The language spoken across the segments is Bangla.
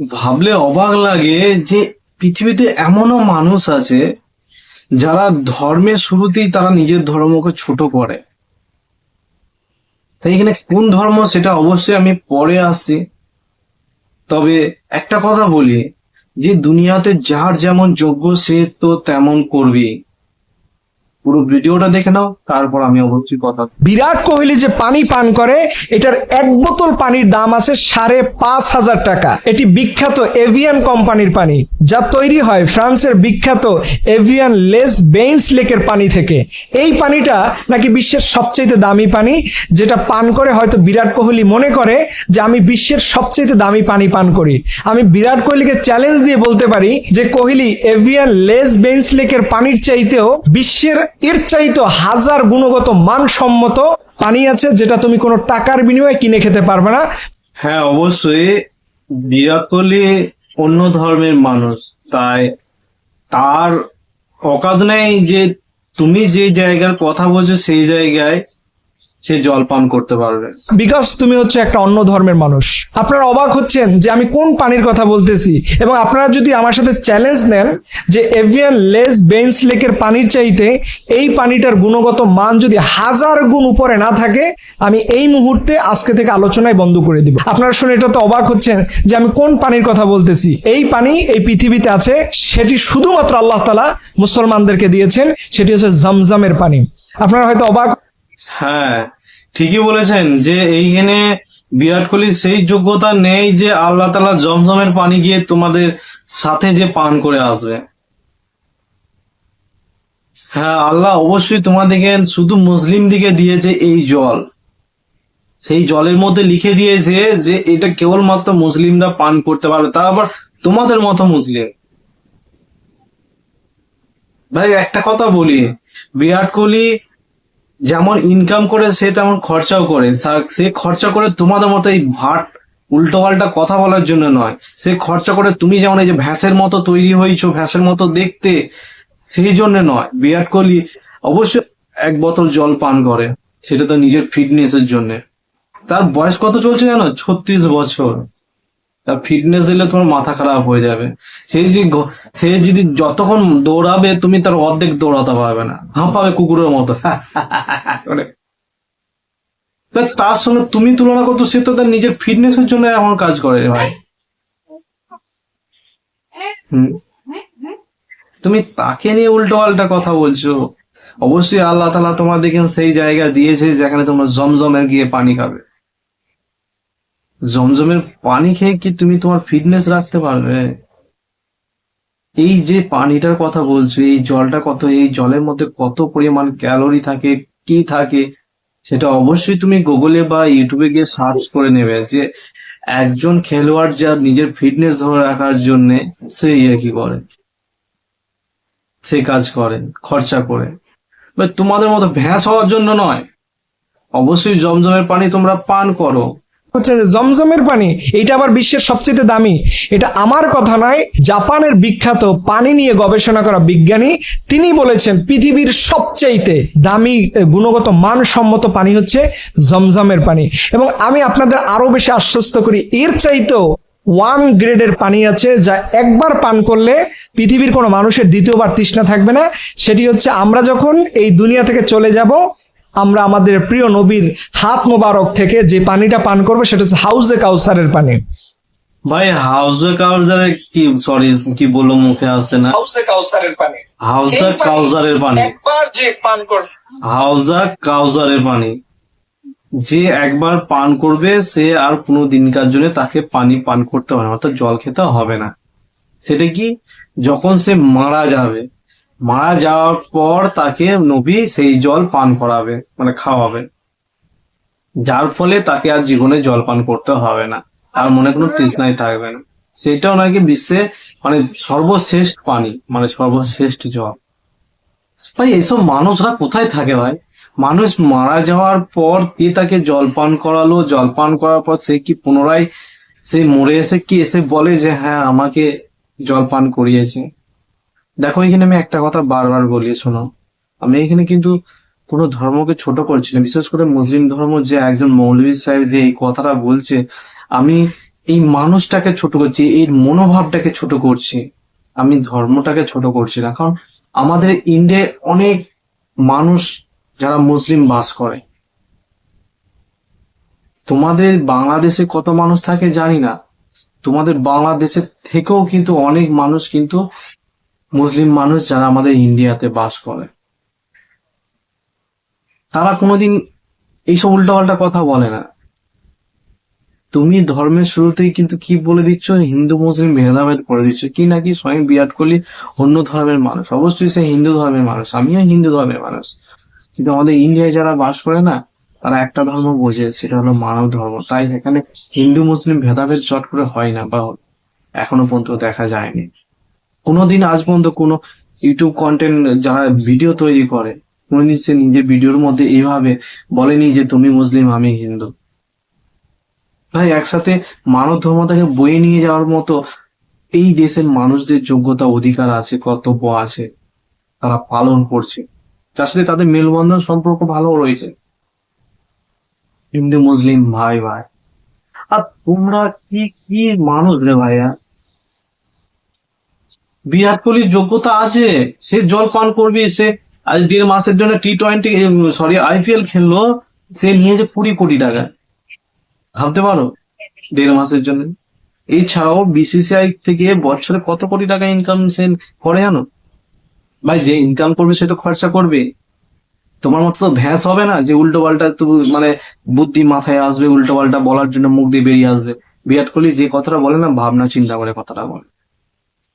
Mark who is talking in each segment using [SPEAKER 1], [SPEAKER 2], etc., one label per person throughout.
[SPEAKER 1] ভাবলে অবাক লাগে যে পৃথিবীতে এমনও মানুষ আছে যারা ধর্মের শুরুতেই তারা নিজের ধর্মকে ছোট করে। তাই এখানে কোন ধর্ম সেটা অবশ্যই আমি পরে আসছি। তবে একটা কথা বলি যে দুনিয়াতে যার যেমন যোগ্য সে তো তেমন করবে পুরো ভিডিওটা দেখে নাও, তারপর আমি অবশ্যই কথা
[SPEAKER 2] বিরাট কোহলি যে পানি পান করে, এটার এক বোতল পানির দাম আছে সাড়ে পাঁচ হাজার টাকা। এটি বিখ্যাত এভিয়ান কোম্পানির পানি, যা তৈরি হয় ফ্রান্সের বিখ্যাত এভিয়ান লেস বেইন্স লেকের পানি থেকে। এই পানিটা নাকি বিশ্বের সবচেয়ে দামি পানি, যেটা পান করে হয়তো বিরাট কোহলি মনে করে যে আমি বিশ্বের সবচেয়ে দামি পানি পান করি। আমি বিরাট কোহলিকে চ্যালেঞ্জ দিয়ে বলতে পারি যে কোহলি এভিয়ান লেস বেইন্স লেকের পানির চাইতেও বিশ্বের এর চাইতো হাজার গুণগত মানসম্মত পানি আছে, যেটা তুমি কোনো টাকার বিনিময়ে কিনে খেতে পারবে না।
[SPEAKER 1] হ্যাঁ অবশ্যই। বিরাট কোহলি অন্য ধর্মের মানুষ, তাই তার অকাজ নেই যে তুমি যে জায়গার কথা বলছো সেই জায়গায় সে জল পান করতে পারবে।
[SPEAKER 2] বিকজ তুমি হচ্ছে একটা অন্য ধর্মের মানুষ। আপনারা অবাক হচ্ছেন যে আমি কোন পানির কথা বলতেছি। এবং আপনারা যদি আমার সাথে চ্যালেঞ্জ নেন যে এভিয়ান লেস বেঞ্চ লেকের পানির চাইতে এই পানিটার গুণগত মান যদি হাজার গুণ উপরে না থাকে, আমি এই মুহূর্তে আজকে থেকে আলোচনায় বন্ধ করে দিব। আপনারা শুনে এটা তো অবাক হচ্ছেন যে আমি কোন পানির কথা বলতেছি। এই পানি এই পৃথিবীতে আছে, সেটি শুধুমাত্র আল্লাহ তালা মুসলমানদেরকে দিয়েছেন, সেটি হচ্ছে জমজমের পানি। আপনারা হয়তো অবাক
[SPEAKER 1] হ্যাঁ ঠিকই বলেছেন যে এইখানে বিরাট কোহলির সেই যোগ্যতা নেই যে আল্লাহ তালা জমজমের পানি গিয়ে তোমাদের সাথে যে পান করে আসবে। হ্যাঁ আল্লাহ অবশ্যই তোমাদেরকে শুধু মুসলিম দিকে দিয়েছে এই জল। সেই জলের মধ্যে লিখে দিয়েছে যে এটা কেবলমাত্র মুসলিমরা পান করতে পারবে, তা আবার তোমাদের মতো মুসলিম। ভাই, একটা কথা বলি, বিরাট কোহলি যেমন ইনকাম করে সে তেমন খরচাও করে। সে খরচা করে তোমাদের মতো এই ভাট, উল্টো পাল্টা কথা বলার জন্য নয়। সে খরচা করে তুমি যেমন এই যে ভ্যাসের মতো তৈরি হয়েছো, ভ্যাসের মতো দেখতে, সেই জন্য নয়। বিরাট কোহলি অবশ্যই এক বোতল জল পান করে। সেটা তো নিজের ফিটনেসের জন্য। তার বয়স কত চলছে জানো? ছত্রিশ বছর। ফিটনেস দিলে তোমার মাথা খারাপ হয়ে যাবে। সে যে সে যদি যতক্ষণ দৌড়াবে, তুমি তার অর্ধেক দৌড়াতে পারবে না। হাঁপাবে কুকুরের মতো। তার সঙ্গে তুমি তুলনা করতো সে তো তার নিজের ফিটনেস এর জন্য এমন কাজ করে ভাই। তুমি তাকে নিয়ে উল্টো পাল্টা কথা বলছো। অবশ্যই আল্লাহ তালা তোমাদেরকে সেই জায়গা দিয়েছে যেখানে তোমরা জমজমের গিয়ে পানি খাবে। জমজমের পানি খেয়ে কি তুমি তোমার ফিটনেস রাখতে পারবে? এই যে পানিটার কথা বলছো, এই জলটা কত, এই জলের মধ্যে কত পরিমাণ ক্যালোরি থাকে, কি থাকে, সেটা অবশ্যই তুমি গুগলে বা ইউটিউবে গিয়ে সার্চ করে নেবে যে একজন খেলোয়াড় যার নিজের ফিটনেস ধরে রাখার জন্য সে ইয়ে কি করে? সে কাজ করে, খরচা করে। তোমাদের মতো ভ্যাঁস হওয়ার জন্য নয়। অবশ্যই জমজমের পানি তোমরা পান করো।
[SPEAKER 2] হচ্ছে জমজমের পানি এটা আবার বিশ্বের সবচেয়ে দামি। এটা আমার কথা নয়, জাপানের বিখ্যাত পানি নিয়ে গবেষণা করা বিজ্ঞানী, তিনি বলেছেন পৃথিবীর সবচাইতে দামি গুণগত মানসম্মত পানি হচ্ছে জমজমের পানি। এবং আমি আপনাদের আরও বেশি আশ্বস্ত করি, এর চাইতেও ওয়ান গ্রেডের পানি আছে, যা একবার পান করলে পৃথিবীর কোনো মানুষের দ্বিতীয়বার তৃষ্ণা থাকবে না। সেটি হচ্ছে আমরা যখন এই দুনিয়া থেকে চলে যাব আমরা আমাদের প্রিয় নবীর হাত মোবারক থেকে যে পানিটা পান করব সেটা হচ্ছে হাউজে কাউসারের পানি।
[SPEAKER 1] ভাই হাউজে কাউজারের কি সরি কি বলল মুখে আসছে না।
[SPEAKER 2] হাউজে কাউসারের পানি।
[SPEAKER 1] হাউজা
[SPEAKER 2] পানি-
[SPEAKER 1] কাউজারের পানি।
[SPEAKER 2] একবার যে পান করবে।
[SPEAKER 1] হাউজা কাউজারের পানি। যে একবার পান করবে সে আর কোনো দিনকার জন্য তাকে পানি পান করতে হবে না অর্থাৎ জল খেতে হবে না। সেটা কি? যখন সে মারা যাবে মারা যাওয়ার পর তাকে নবী সেই জল পান করাবে মানে খাওয়াবে। যার ফলে তাকে আর জীবনে জল পান করতে হবে না। আর মনে কোনো তৃষ্ণাই থাকবে না। সেটাও নাকি বিশ্বে মানে সর্বশ্রেষ্ঠ পানি মানে সর্বশ্রেষ্ঠ জল। ভাই এইসব মানুষরা কোথায় থাকে ভাই? মানুষ মারা যাওয়ার পর কে তাকে জলপান করালো? জলপান করার পর সে কি পুনরায়, সে মরে এসে কি এসে বলে যে হ্যাঁ আমাকে জলপান করিয়েছে দেখো, এখানে আমি একটা কথা বারবার বলি, শোনো। আমি এখানে কিন্তু কোনো ধর্মকে ছোট করছি না। বিশেষ করে মুসলিম ধর্ম যে একজন মৌলভী সাহেব এই কথাটা বলছে, আমি এই মানুষটাকে ছোট করছি এই মনোভাবটাকে ছোট করছি। আমি ধর্মটাকে ছোট করছি না। কারণ আমাদের ইন্ডিয়ায় অনেক মানুষ যারা মুসলিম বাস করে। তোমাদের বাংলাদেশে কত মানুষ থাকে জানি না। তোমাদের বাংলাদেশে থেকেও কিন্তু অনেক মানুষ কিন্তু মুসলিম মানুষ যারা আমাদের ইন্ডিয়াতে বাস করে, তারা কোনোদিন এইসব উল্টাপাল্টা কথা বলে না। তুমি ধর্মের শুরুতেই কিন্তু কি বলে দিচ্ছ? হিন্দু, মুসলিম ভেদাভেদ করে দিচ্ছ। কি নাকি স্বয়ং বিরাট কোহলি অন্য ধর্মের মানুষ। অবশ্যই সে হিন্দু ধর্মের মানুষ, আমিও হিন্দু ধর্মের মানুষ। কিন্তু আমাদের ইন্ডিয়ায় যারা বাস করে না, তারা একটা ধর্ম বোঝে, সেটা হলো মানব ধর্ম। তাই সেখানে হিন্দু, মুসলিম ভেদাভেদ চট করে হয় না বা এখনও পর্যন্ত দেখা যায়নি। কোনোদিন আজ পর্যন্ত কোনো ইউটিউব কন্টেন্ট যারা ভিডিও তৈরি করে, কোনোদিন সে নিজের ভিডিওর মধ্যে এইভাবে বলেনি যে তুমি মুসলিম, আমি হিন্দু। ভাই, একসাথে মানব ধর্মটাকে বয়ে নিয়ে যাওয়ার মতো এই দেশের মানুষদের যোগ্যতা অধিকার আছে, কর্তব্য আছে, তারা পালন করছে। যার সাথে তাদের মেলবন্ধন সম্পর্ক ভালো রয়েছে। হিন্দু, মুসলিম, ভাই ভাই। আর তোমরা কি কি মানুষ রে ভাইয়া? বিরাট কোহলির যোগ্যতা আছে, সে জল পান করবে, সে আজ দেড় মাসের জন্য টি টোয়েন্টি সরি আইপিএল খেললো, সে নিয়েছে কুড়ি কোটি টাকা। ভাবতে পারো? দেড় মাসের জন্য। এছাড়াও বিসিসিআই থেকে বছরে কত কোটি টাকা ইনকাম সে করে জানো? ভাই, যে ইনকাম করবে সে তো খরচা করবে। তোমার মতো তো ভ্যাস হবে না যে উল্টো পাল্টা মানে বুদ্ধি মাথায় আসবে, উল্টো পাল্টা বলার জন্য মুখ দিয়ে বেরিয়ে আসবে। বিরাট কোহলি যে কথাটা বলে না, ভাবনা চিন্তা করে কথাটা বলে।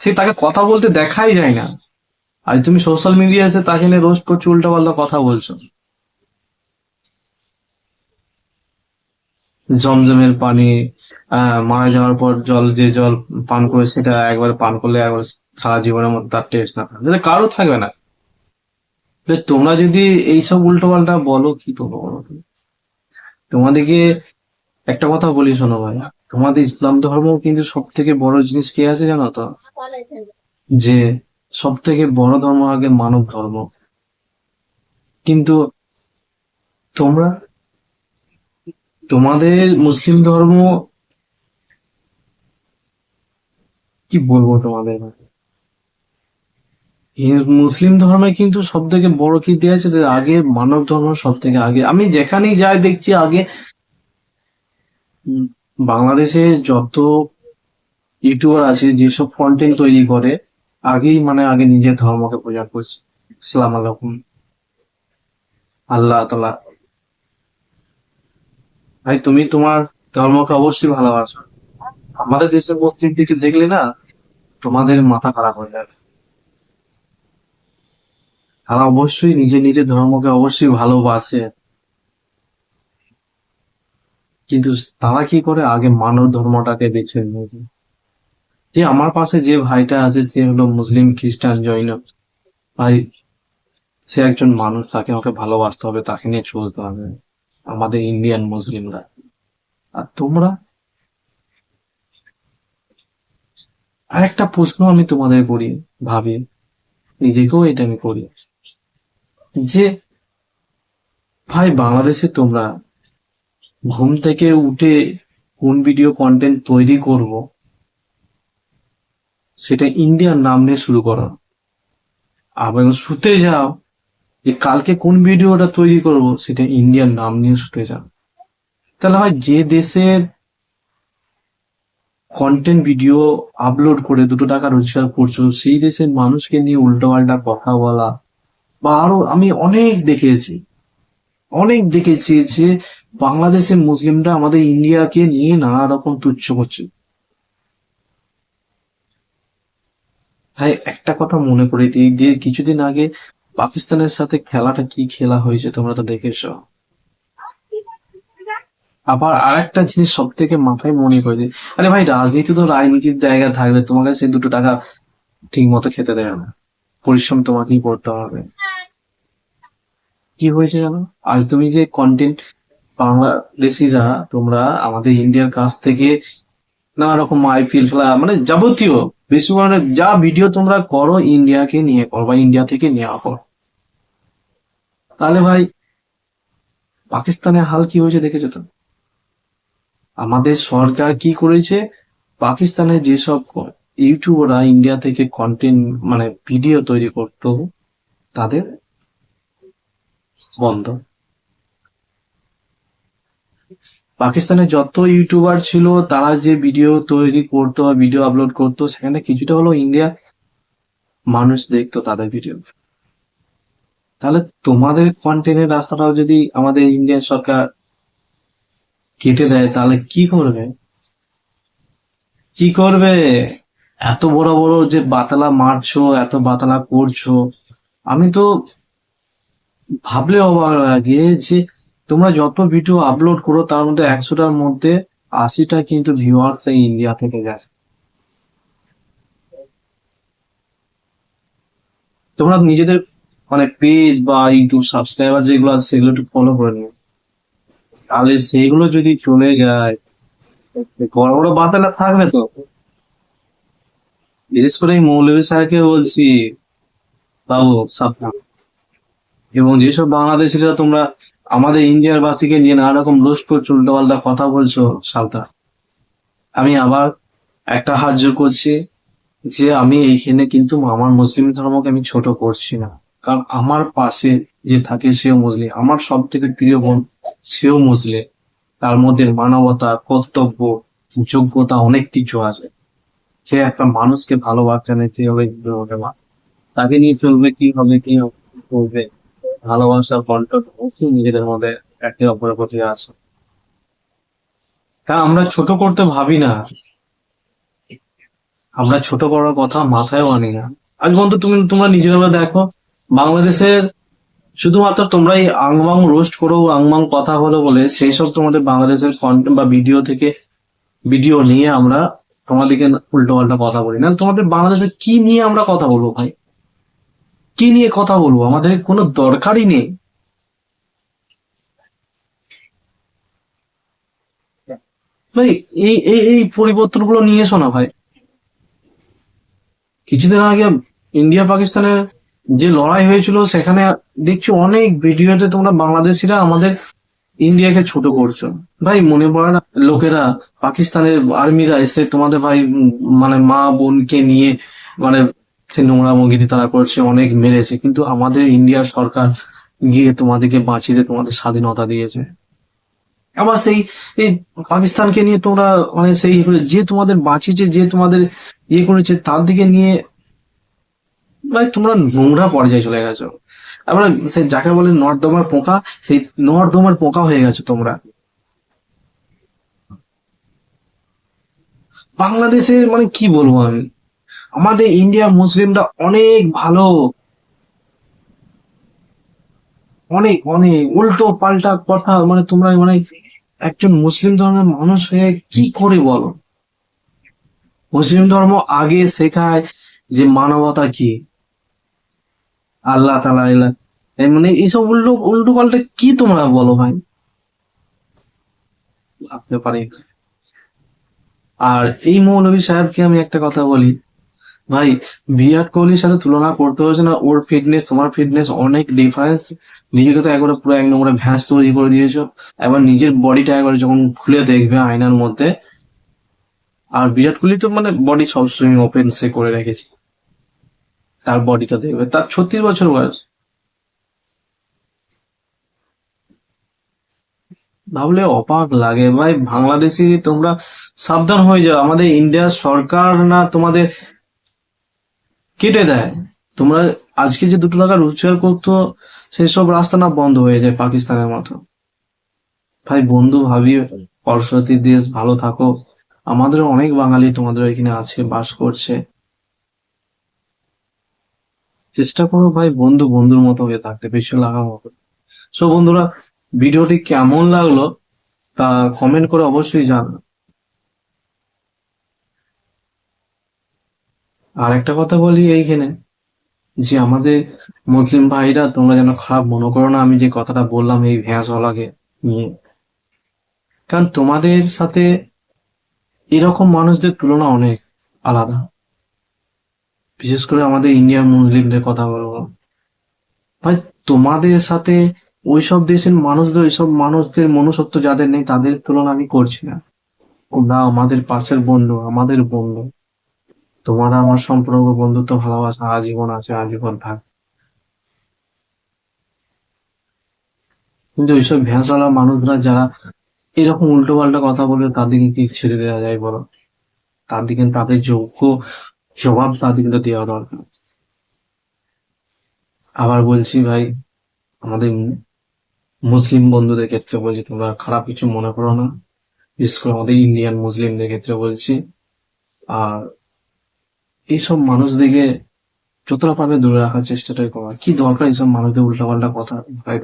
[SPEAKER 1] সে তাকে কথা বলতে দেখাই যায় না। আজ তুমি সোশ্যাল মিডিয়া এসে তাকে নিয়ে রোস্ট করছ উল্টো পাল্টা কথা বলছো। জমজমের পানি মারা যাওয়ার পর জল, যে জল পান করে সেটা একবার পান করলে একবার সারা জীবনের মধ্যে তার টেস্ট না থাকবে কারও থাকবে না। তোমরা যদি এইসব উল্টো পাল্টা বলো, কি করব? তোমাদেরকে একটা কথা বলি শোনো ভাই। তোমাদের ইসলাম ধর্ম কিন্তু সব থেকে বড় জিনিস কি আছে জানো তো? যে সব থেকে বড় ধর্ম আগে মানব ধর্ম। কিন্তু তোমরা, তোমাদের মুসলিম ধর্ম কি বলব তোমাদের? মুসলিম ধর্মে কিন্তু সব থেকে বড় কি দেওয়া আছে? আগে মানব ধর্ম সব থেকে আগে। আমি যেখানেই যাই দেখছি আগে বাংলাদেশে যত ইউটিউবার আছে, যেসব কন্টেন্ট তৈরি করে, আগেই মানে আগে নিজের ধর্মকে প্রচার করছে। ইসলাম আলাইকুম। আল্লাহ তালা ভাই, তুমি তোমার ধর্মকে অবশ্যই ভালোবাসো। আমাদের দেশের মুসলিম দিকে দেখলে না, তোমাদের মাথা খারাপ হয়ে যাবে। তারা অবশ্যই নিজের নিজের ধর্মকে অবশ্যই ভালোবাসে। কিন্তু তারা কি করে আগে মানব ধর্মটাকে বেছে নিয়েছে যে আমার পাশে যে ভাইটা আছে, সে হলো মুসলিম খ্রিস্টান জৈন। ভাই, সে একজন মানুষ, তাকে আমাকে ভালোবাসতে হবে, তাকে নিয়ে চলতে হবে। আমাদের ইন্ডিয়ান মুসলিমরা আর তোমরা? আরেকটা প্রশ্ন আমি তোমাদের করি, ভাবি। নিজেকেও এটা আমি করি। যে, ভাই, বাংলাদেশে তোমরা ঘুম থেকে উঠে কোন ভিডিও কন্টেন্ট তৈরি করব, সেটা ইন্ডিয়ার নাম নিয়ে শুরু করো। আবার শুতে যাও যে কালকে কোন ভিডিওটা তৈরি করব, সেটা ইন্ডিয়ার নাম নিয়ে শুতে যাও। তাহলে ভাই যে দেশের কন্টেন্ট ভিডিও আপলোড করে দুটো টাকা রোজগার করছ, সেই দেশের মানুষকে নিয়ে উল্টো পাল্টা কথা বলা, বা আরও আমি অনেক দেখেছি অনেক দেখেছি যে বাংলাদেশের মুসলিমরা আমাদের ইন্ডিয়াকে নিয়ে নানা রকম তুচ্ছ করছে। ভাই একটা কথা মনে করে দিই যে কিছুদিন আগে পাকিস্তানের সাথে খেলাটা কি খেলা হয়েছে তোমরা তো দেখেছ। আবার আরেকটা জিনিস সব থেকে মাথায় মনে করে দিই। আরে ভাই রাজনীতি তো রাজনীতির জায়গা থাকবে তোমাকে সেই দুটো টাকা ঠিক মতো খেতে দেবে না। পরিশ্রম তোমাকেই করতে হবে। কি হয়েছে জানো? আজ তুমি যে কন্টেন্ট বাংলাদেশিরা তোমরা আমাদের ইন্ডিয়ার কাছ থেকে নানা রকম আইপিএল খেলা মানে যাবতীয় বেশি মানে যা ভিডিও তোমরা করো ইন্ডিয়াকে নিয়ে করো বা ইন্ডিয়া থেকে নেওয়া করো। তাহলে ভাই, পাকিস্তানের হাল কি হয়েছে দেখেছ তো? আমাদের সরকার কি করেছে? পাকিস্তানে যেসব ইউটিউবাররা ইন্ডিয়া থেকে কন্টেন্ট মানে ভিডিও তৈরি করতো, তাদের বন্ধ। পাকিস্তানে যত ইউটিউবার ছিল, তারা যে ভিডিও তৈরি করতো ভিডিও আপলোড করতো, সেখানে কিছুটা হলো ইন্ডিয়া মানুষ দেখতো তাদের ভিডিও তাহলে তোমাদের কন্টেন্টের রাস্তাটাও যদি আমাদের ইন্ডিয়ান সরকার কেটে দেয়, তাহলে কি করবে? কি করবে? এত বড় বড় যে বাতালা মারছো, এত বাতালা করছ, আমি তো ভাবলে অবাক লাগে যে তোমরা যত ভিডিও আপলোড করো, তার মধ্যে একশোটার মধ্যে আশিটা কিন্তু ভিউয়ার্স এই ইন্ডিয়া থেকে যায়। তোমরা নিজেদের মানে পেজ বা ইউটিউব সাবস্ক্রাইবার যেগুলো আছে, সেগুলো একটু ফলো করে নিও। তাহলে সেগুলো যদি চলে যায়, বড় বড় বাতালা থাকবে তো। বিশেষ করে এই মৌলভী সাহেবকে বলছি, বাবু, সাবধান। এবং যেসব বাংলাদেশিরা তোমরা আমাদের ইন্ডিয়ার বাসীকে নিয়ে নানা রকম করছ উল্টোপাল্টা কথা বলছো সাবধান আমি আবার একটা হাত জোর করছি যে আমি এইখানে কিন্তু আমার মুসলিম ধর্মকে আমি ছোট করছি না। কারণ আমার পাশে যে থাকে সেও মুসলিম। আমার সব থেকে প্রিয় বোন সেও মুসলিম। তার মধ্যে মানবতা, কর্তব্য, যোগ্যতা অনেক কিছু আছে। সে একটা মানুষকে ভালোবাসা নিতে হবে তাকে নিয়ে চলবে, কি হবে, কি করবে ভালোবাসার অবশ্যই নিজেদের মধ্যে একে অপরের প্রতি আছে তা আমরা ছোট করতে ভাবি না। আমরা ছোট করার কথা মাথায়ও আনি না। আজ পর্যন্ত তুমি, তোমরা নিজেরা দেখো বাংলাদেশের শুধুমাত্র তোমরা এই আংমাং রোস্ট করো, আংমাং কথা হলো বলে সেই সব তোমাদের বাংলাদেশের কন্টেন্ট বা ভিডিও থেকে ভিডিও নিয়ে আমরা তোমাদেরকে উল্টো পাল্টা কথা বলি। না তোমাদের বাংলাদেশে কি নিয়ে আমরা কথা বলব ভাই? কি নিয়ে কথা বলব? আমাদের কোনো দরকারই নেই। ভাই, এই এই এই পরিবর্তনগুলো নিয়ে এসো না ভাই। কিছুদিন আগে ইন্ডিয়া পাকিস্তানের যে লড়াই হয়েছিল, সেখানে দেখছি অনেক ভিডিওতে তোমরা বাংলাদেশিরা আমাদের ইন্ডিয়াকে ছোট করছ। ভাই, মনে পড়ে না লোকেরা, পাকিস্তানের আর্মিরা এসে তোমাদের ভাই মানে মা বোনকে নিয়ে মানে সে নোংরা নোংরামগিরি তারা করছে, অনেক মেরেছে। কিন্তু আমাদের ইন্ডিয়ার সরকার গিয়ে তোমাদেরকে বাঁচিয়ে তোমাদের স্বাধীনতা দিয়েছে। আবার সেই, এই পাকিস্তানকে নিয়ে তোমরা মানে সেই ইয়ে যে তোমাদের বাঁচিয়েছে, যে তোমাদের ইয়ে করেছে, তার দিকে নিয়ে ভাই তোমরা নোংরা পর্যায়ে চলে গেছো। আবার সেই যাকে বলে নর্দমার পোকা, সেই নর্দমার পোকা হয়ে গেছো তোমরা। বাংলাদেশের মানে কি বলব আমি? আমাদের ইন্ডিয়া মুসলিমরা অনেক ভালো। অনেক অনেক। উল্টো পাল্টা কথা মানে তোমরা মানে একজন মুসলিম ধর্মের মানুষ হয়ে কি করে বলো? মুসলিম ধর্ম আগে শেখায় যে মানবতা কি? আল্লাহ তালা মানে এইসব উল্টো উল্টো পাল্টা কি তোমরা বলো ভাই? ভাবতে পারি আর এই মৌলভী সাহেবকে আমি একটা কথা বলি। ভাই, বিরাট কোহলির সাথে তুলনা করতে হচ্ছে না, ওর ফিটনেস তোমার ফিটনেস অনেক ডিফারেন্স নিজেকে তো একবারে পুরো এক নম্বরে ভ্যাঁস তৈরি করে দিয়েছ। এবার নিজের বডিটা একবার যখন খুলে দেখবে আয়নার মধ্যে, আর বিরাট কোহলি তো মানে বডি সবসময় ওপেন সে করে রেখেছে। তার বডিটা দেখবে। তার ছত্রিশ বছর বয়স। ভাবলে অবাক লাগে। ভাই, বাংলাদেশি তোমরা সাবধান হয়ে যাও। আমাদের ইন্ডিয়ার সরকার না তোমাদের কেটে দেয়। তোমরা আজকে যে দুটো টাকা রোজগার করতো, সেই সব রাস্তা না বন্ধ হয়ে যায় পাকিস্তানের মতো। ভাই, বন্ধু, ভাবি সরস্বতী দেশ, ভালো থাকো। আমাদের অনেক বাঙালি তোমাদের এখানে আছে, বাস করছে। চেষ্টা করো ভাই, বন্ধু, বন্ধুর মতো হয়ে থাকতে, বেশি মতো সো বন্ধুরা, ভিডিওটি কেমন লাগল তা কমেন্ট করে অবশ্যই জানাও আর একটা কথা বলি এইখানে, যে আমাদের মুসলিম ভাইরা তোমরা যেন খারাপ মনে করো না, আমি যে কথাটা বললাম এই ভ্যাঁসওয়ালাকে নিয়ে। কারণ তোমাদের সাথে এরকম মানুষদের তুলনা অনেক আলাদা। বিশেষ করে আমাদের ইন্ডিয়ান মুসলিমদের কথা বলব। ভাই, তোমাদের সাথে ওইসব দেশের মানুষদের, ওইসব মানুষদের মনুষ্যত্ব যাদের নেই, তাদের তুলনা আমি করছি না। ওরা আমাদের পাশের বন্ধু, আমাদের বন্ধু। তোমার আমার সম্পর্ক বন্ধুত্ব, ভালোবাসা আজীবন আছে, আজীবন থাক। কিন্তু ওইসব ভ্যাঁসওয়ালা মানুষরা যারা এরকম উল্টো পাল্টা কথা বলে তাদেরকে কি ছেড়ে দেওয়া যায় বলো? তাদেরকে তাদের যোগ্য জবাব তাদেরকে দেওয়া দরকার। আবার বলছি ভাই, আমাদের মুসলিম বন্ধুদের ক্ষেত্রে বলছি, তোমরা খারাপ কিছু মনে করো না। বিশেষ করে আমাদের ইন্ডিয়ান মুসলিমদের ক্ষেত্রে বলছি, আর এইসব মানুষদেরকে যতটা পারবে দূরে রাখার চেষ্টাটাই করা। কি দরকার এইসব মানুষদের উল্টাপাল্টা কথা ভাই